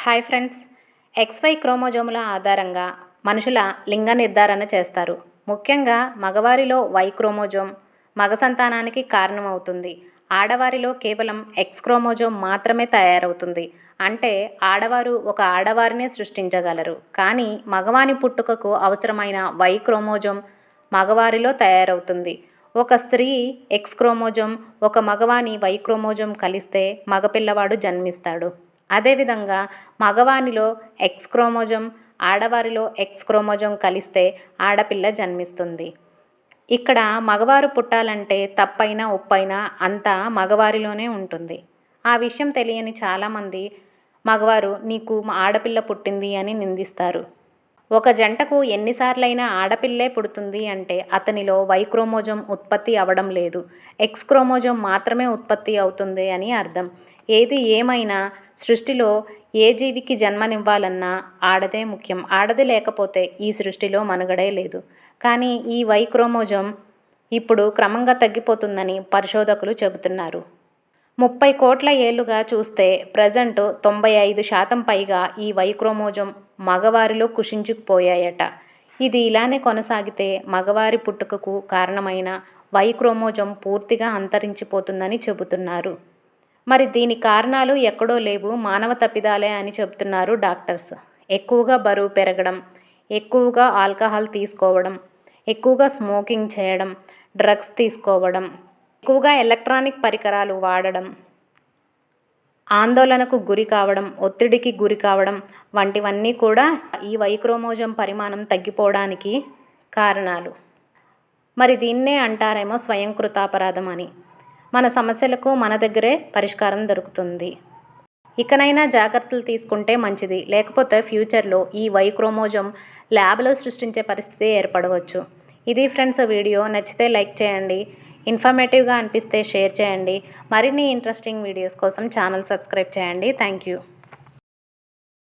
Hi friends. XY క్రోమోజోముల ఆధారంగా మనుషుల లింగ నిర్ధారణ చేస్తారు. ముఖ్యంగా మగవారిలో వై క్రోమోజోమ్ మగ సంతానానికి కారణమవుతుంది. ఆడవారిలో కేవలం ఎక్స్ క్రోమోజోమ్ మాత్రమే తయారవుతుంది. అంటే ఆడవారు ఒక ఆడవారినే సృష్టించగలరు. కానీ మగవాని పుట్టుకకు అవసరమైన వై క్రోమోజోమ్ మగవారిలో తయారవుతుంది. ఒక స్త్రీ ఎక్స్ క్రోమోజోమ్ ఒక మగవాని వై క్రోమోజోమ్ కలిస్తే మగపిల్లవాడు జన్మిస్తాడు. అదేవిధంగా మగవానిలో ఎక్స్ క్రోమోజోమ్ ఆడవారిలో ఎక్స్ క్రోమోజోమ్ కలిస్తే ఆడపిల్ల జన్మిస్తుంది. ఇక్కడ మగవారు పుట్టాలంటే తప్పైనా ఉప్పైనా అంతా మగవారిలోనే ఉంటుంది. ఆ విషయం తెలియని చాలామంది మగవారు నీకు ఆడపిల్ల పుట్టింది అని నిందిస్తారు. ఒక జంటకు ఎన్నిసార్లైనా ఆడపిల్లే పుడుతుంది అంటే అతనిలో వై క్రోమోజోమ్ ఉత్పత్తి అవ్వడం లేదు. ఎక్స్ క్రోమోజోమ్ మాత్రమే ఉత్పత్తి అవుతుంది అని అర్థం. ఏది ఏమైనా సృష్టిలో ఏ జీవికి జన్మనివ్వాలన్నా ఆడదే ముఖ్యం. ఆడది లేకపోతే ఈ సృష్టిలో మనుగడే లేదు. కానీ ఈ వై క్రోమోజోమ్ ఇప్పుడు క్రమంగా తగ్గిపోతుందని పరిశోధకులు చెబుతున్నారు. ముప్పై కోట్ల ఏళ్ళుగా చూస్తే ప్రజెంట్ తొంభై ఐదు శాతం పైగా ఈ వై క్రోమోజోమ్ మగవారిలో కుషించుకుపోయాయట. ఇది ఇలానే కొనసాగితే మగవారి పుట్టుకకు కారణమైన వై క్రోమోజోమ్ పూర్తిగా అంతరించిపోతుందని చెబుతున్నారు. మరి దీని కారణాలు ఎక్కడో లేవు మానవ తప్పిదాలే అని చెబుతున్నారు డాక్టర్స్. ఎక్కువగా బరువు పెరగడం ఎక్కువగా ఆల్కహాల్ తీసుకోవడం ఎక్కువగా స్మోకింగ్ చేయడం డ్రగ్స్ తీసుకోవడం ఎక్కువగా ఎలక్ట్రానిక్ పరికరాలు వాడడం ఆందోళనకు గురి కావడం ఒత్తిడికి గురి కావడం వంటివన్నీ కూడా ఈ వైక్రోమోజం పరిమాణం తగ్గిపోవడానికి కారణాలు. మరి దీన్నే అంటారేమో స్వయంకృతాపరాధం అని. మన సమస్యలకు మన దగ్గరే పరిష్కారం దొరుకుతుంది. ఇకనైనా జాగ్రత్తలు తీసుకుంటే మంచిది. లేకపోతే ఫ్యూచర్లో ఈ వైక్రోమోజం ల్యాబ్లో సృష్టించే పరిస్థితి ఏర్పడవచ్చు. ఇది ఫ్రెండ్స్ వీడియో నచ్చితే లైక్ చేయండి. ఇన్ఫర్మేటివ్గా అనిపిస్తే షేర్ చేయండి. మరిన్ని ఇంట్రెస్టింగ్ వీడియోస్ కోసం ఛానల్ సబ్స్క్రైబ్ చేయండి. Thank you